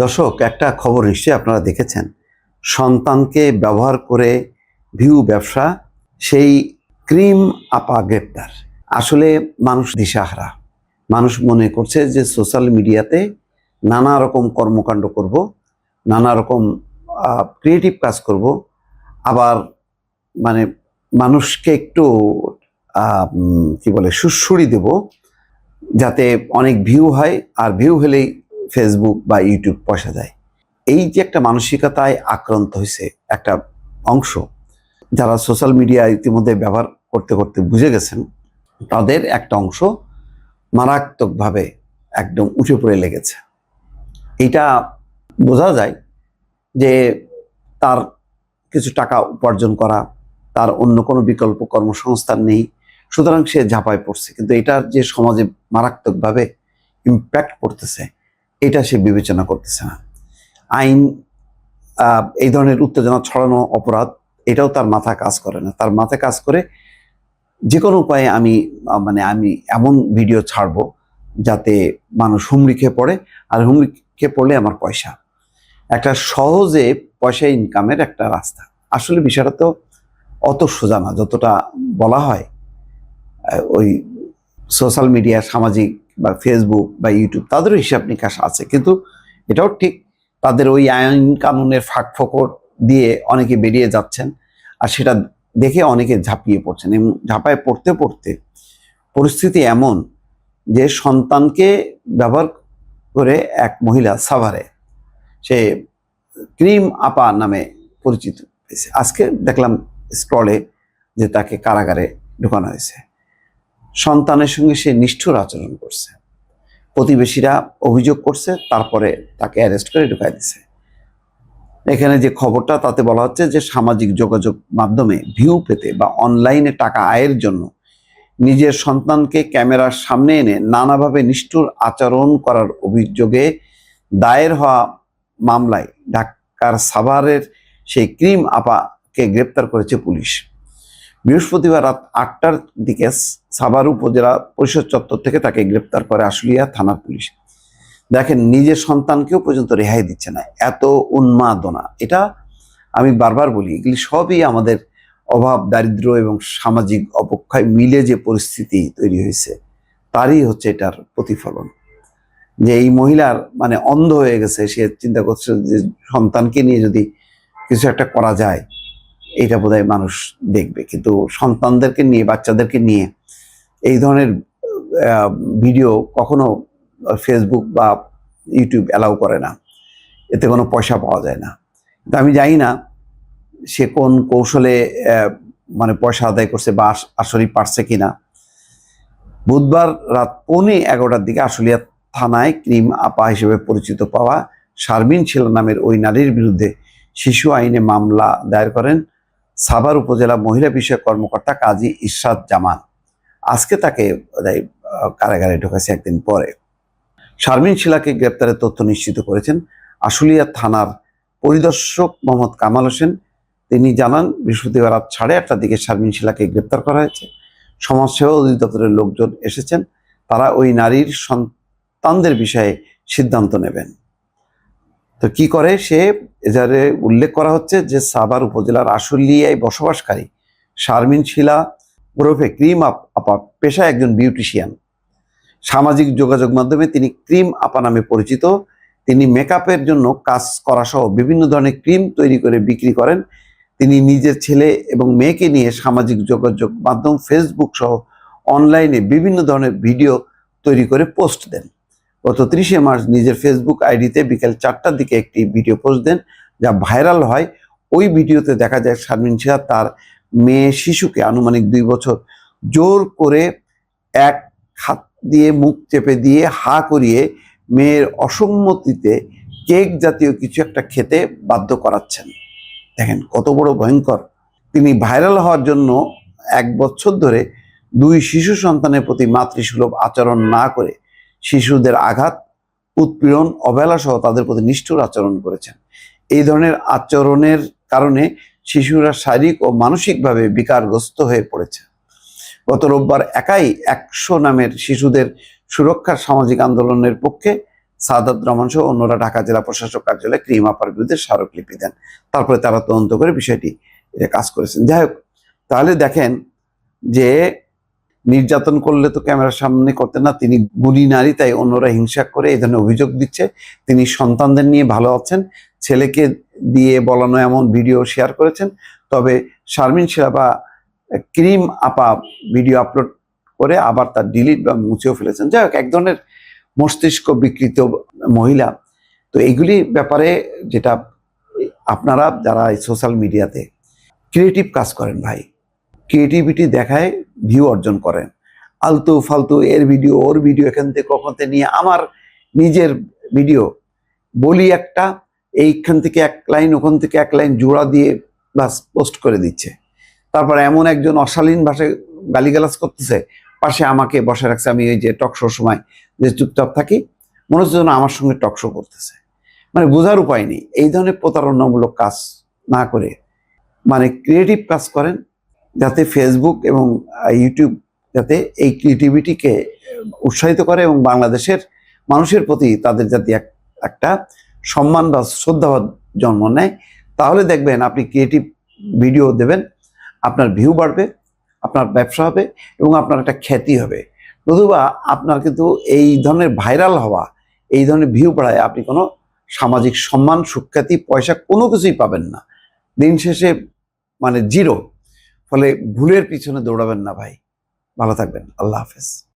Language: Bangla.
দর্শক, একটা খবর নিশ্চয়ই আপনারা দেখেছেন। সন্তানকে ব্যবহার করে ভিউ ব্যবসা, সেই ক্রিম আপা গ্রেপ্তার। আসলে মানুষ দিশাহারা। মানুষ মনে করছে যে সোশ্যাল মিডিয়াতে নানা রকম কর্মকাণ্ড করব, নানা রকম ক্রিয়েটিভ কাজ করব। আবার মানে মানুষকে একটু কি বলে, সুড়সুড়ি দেব, যাতে অনেক ভিউ হয়। আর ভিউ হলেই ফেসবুক বা ইউটিউব পয়সা দেয়। এই যে একটা মানসিকতায় আক্রান্ত হয়েছে একটা অংশ, যারা সোশ্যাল মিডিয়া ইতিমধ্যে ব্যবহার করতে করতে বুঝে গেছেন, তাদের একটা অংশ মারাত্মকভাবে একদম উঠে পড়ে লেগেছে। এটা বোঝা যায় যে তার কিছু টাকা উপার্জন করা, তার অন্য কোনো বিকল্প কর্মসংস্থান নেই, সুতরাং সে ঝাঁপায় পড়ছে। কিন্তু এটার যে সমাজে মারাত্মকভাবে ইম্প্যাক্ট পড়তেছে এটা সে বিবেচনা করতেছে না। আইন এই ধরনের উত্তেজনা ছড়ানো অপরাধ, এটাও তার মাথা কাজ করে না। তার মাথায় কাজ করে যে কোনো উপায়ে আমি মানে আমি এমন ভিডিও ছাড়বো যাতে মানুষ হুমড়ি খেয়ে পড়ে, আর হুমড়ি খেয়ে পড়লে আমার পয়সা। একটা সহজে পয়সা ইনকামের একটা রাস্তা। আসলে বিষয়টা তো অত সোজা না, যতটা বলা হয় ওই সোশ্যাল মিডিয়া সামাজিক বা ফেসবুক বা ইউটিউব তাদেরও হিসাব নিকাশ আছে। কিন্তু এটাও ঠিক, তাদের ওই আইন কানুনের ফাঁক ফোকর দিয়ে অনেকে বেরিয়ে যাচ্ছেন আর সেটা দেখে অনেকে ঝাঁপিয়ে পড়ছেন। এবং ঝাঁপায় পড়তে পড়তে পরিস্থিতি এমন যে সন্তানকে ব্যবহার করে এক মহিলা সাভারে, সে ক্রিম আপা নামে পরিচিত আজকে দেখলাম স্ক্রলে যে তাকে কারাগারে ঢুকানো হয়েছে। সন্তানের সঙ্গে সে নিষ্ঠুর আচরণ করছে। প্রতিবেশীরা অভিযোগ করছে, তারপরে তাকে অ্যারেস্ট করে ঢুকাই দিছে। এখানে যে খবরটা, তাতে বলা হচ্ছে যে সামাজিক যোগাযোগ মাধ্যমে ভিউ পেতে বা অনলাইনে টাকা আয়ের জন্য নিজের সন্তানকে ক্যামেরার সামনে এনে নানাভাবে নিষ্ঠুর আচরণ করার অভিযোগে দায়ের হওয়া মামলায় ঢাকার সাভারের সেই ক্রিম আপাকে গ্রেপ্তার করেছে পুলিশ। বৃহস্পতিবার রাত আটটার দিকে সাভার উপজেলা পরিষদ চত্বর থেকে তাকে গ্রেপ্তার করে আশুলিয়া থানার পুলিশ। দেখেন, নিজের সন্তানকেও পর্যন্ত রেহাই দিচ্ছে না। এত উন্মাদনা। এটা আমি বারবার বলি, এগুলি সবই আমাদের অভাব দারিদ্র এবং সামাজিক অপক্ষয় মিলে যে পরিস্থিতি তৈরি হয়েছে, তারই হচ্ছে এটার প্রতিফলন। যে এই মহিলার মানে অন্ধ হয়ে গেছে, সে চিন্তা করছে যে সন্তানকে নিয়ে যদি কিছু একটা করা যায় এটা বোধহয় মানুষ দেখবে। কিন্তু সন্তানদেরকে নিয়ে, বাচ্চাদেরকে নিয়ে এই ধরনের ভিডিও কখনো ফেসবুক বা ইউটিউব অ্যালাউ করে না। এতে কোনো পয়সা পাওয়া যায় না। কিন্তু আমি জানি না সে কোন কৌশলে মানে পয়সা আদায় করছে বা আস- আসলেই পারছে কিনা। বুধবার রাত পৌনে এগারোটার দিকে আশুলিয়া থানায় ক্রিম আপা হিসেবে পরিচিত পাওয়া শারমিন ছিল নামের ওই নারীর বিরুদ্ধে শিশু আইনে মামলা দায়ের করেন সাভার উপজেলা মহিলা বিষয়ক কর্মকর্তা কাজী ইরশাদ জামান আজকে তাকে কারাগারে ঢোকাছে একদিন পরে। শারমিন শিলাকে গ্রেপ্তারের তথ্য নিশ্চিত করেছেন আশুলিয়া থানার পরিদর্শক মোহাম্মদ কামাল হোসেন। তিনি জানান, বৃহস্পতিবার রাত সাড়ে আটটার দিকে শারমিন শিলাকে গ্রেপ্তার করা হয়েছে। সমাজসেবা অধিদপ্তরের লোকজন এসেছেন। তারা ওই নারীর সন্তানদের বিষয়ে সিদ্ধান্ত নেবেন। তো কি করে? সে এজারে উল্লেখ করা হচ্ছে যে সাভার উপজেলার আশুলিয়ায় বসবাসকারী শারমিন শিলা ওরফে ক্রিম আপ, আপা পেশায় একজন বিউটিশিয়ান। সামাজিক যোগাযোগ মাধ্যমে তিনি ক্রিম আপা নামে পরিচিত। তিনি মেকআপের জন্য কাজ করা সহ বিভিন্ন ধরনের ক্রিম তৈরি করে বিক্রি করেন। তিনি নিজের ছেলে এবং মেয়েকে নিয়ে সামাজিক যোগাযোগ মাধ্যম ফেসবুক সহ অনলাইনে বিভিন্ন ধরনের ভিডিও তৈরি করে পোস্ট দেন। গত ত্রিশে মার্চ নিজের ফেসবুক আইডিতে বিকেল চারটার দিকে একটি ভিডিও পোস্ট দেন, যা ভাইরাল হয়। ওই ভিডিওতে দেখা যায় শারমিন শিয়া তার মেয়ে শিশুকে আনুমানিক দুই বছর জোর করে এক হাত দিয়ে মুখ চেপে দিয়ে হা করিয়ে মেয়ের অসম্মতিতে কেক জাতীয় কিছু একটা খেতে বাধ্য করাচ্ছেন। দেখেন কত বড় ভয়ঙ্কর। তিনি ভাইরাল হওয়ার জন্য এক বছর ধরে দুই শিশু সন্তানের প্রতি মাতৃসুলভ আচরণ না করে শিশুদের আঘাত, উৎপীড়ন, অবহেলা সহ তাদের প্রতি নিষ্ঠুর আচরণ করেছেন। এই ধরনের আচরণের কারণে শিশুরা শারীরিক ও মানসিকভাবে বিকারগ্রস্ত হয়ে পড়েছে। গত রোববার একাই একশো নামের শিশুদের সুরক্ষার সামাজিক আন্দোলনের পক্ষে সাদাত রহমান সহ অন্যরা ঢাকা জেলা প্রশাসক কার্যালয়ে ক্রিম আপার বিরুদ্ধে স্মারকলিপি দেন। তারপরে তারা তদন্ত করে বিষয়টি কাজ করেছেন। যাই হোক, তাহলে দেখেন যে নির্যাতন করলে তো ক্যামেরার সামনে করতেন না, তিনি গুলি নারী, তাই অন্যরা হিংসা করে এই ধরনের অভিযোগ দিচ্ছে। তিনি সন্তানদের নিয়ে ভালো আছেন, ছেলেকে দিয়ে বলানো এমন ভিডিও শেয়ার করেছেন। তবে শারমিন শিলাবা ক্রিম আপা ভিডিও আপলোড করে আবার তার ডিলিট বা মুছেও ফেলেছেন। যাই হোক, এক ধরনের মস্তিষ্ক বিকৃত মহিলা। তো এইগুলি ব্যাপারে যেটা আপনারা যারা সোশ্যাল মিডিয়াতে ক্রিয়েটিভ কাজ করেন ভাই ক্রিয়েটিভিটি দেখায় ভিউ অর্জন করেন। আলতু ফালতু এর ভিডিও ওর ভিডিও এখান থেকে কখন নিয়ে আমার নিজের ভিডিও বলি একটা, এইখান থেকে এক লাইন ওখান থেকে এক লাইন জোড়া দিয়ে বাস পোস্ট করে দিচ্ছে। তারপর এমন একজন অশালীন ভাষায় গালিগালাজ করতেছে, পাশে আমাকে বসে রাখছে। আমি ওই যে টকশোর সময় যে চুপচাপ থাকি, মনে হচ্ছে যেন আমার সঙ্গে টকশো করতেছে। মানে বোঝার উপায় নেই। এই ধরনের প্রতারণামূলক কাজ না করে মানে ক্রিয়েটিভ কাজ করেন যাতে ফেসবুক এবং ইউটিউব যাতে এই ক্রিয়েটিভিটিকে উৎসাহিত করে এবং বাংলাদেশের মানুষের প্রতি তাদের যাতে এক- একটা সম্মান বা শ্রদ্ধাবাদ জন্ম নেয়, তাহলে দেখবেন আপনি ক্রিয়েটিভ ভিডিও দেবেন, আপনার ভিউ বাড়বে, আপনার ব্যবসা হবে এবং আপনার একটা খ্যাতি হবে। নতুবা আপনার কিন্তু এই ধরনের ভাইরাল হওয়া, এই ধরনের ভিউ বাড়ায় আপনি কোনো সামাজিক সম্মান, সুখ্যাতি, পয়সা কোনো কিছুই পাবেন না। দিন শেষে মানে জিরো ফলে ভুলের পিছনে দৌড়াবেন না ভাই। ভালো থাকবেন। আল্লাহ হাফেজ।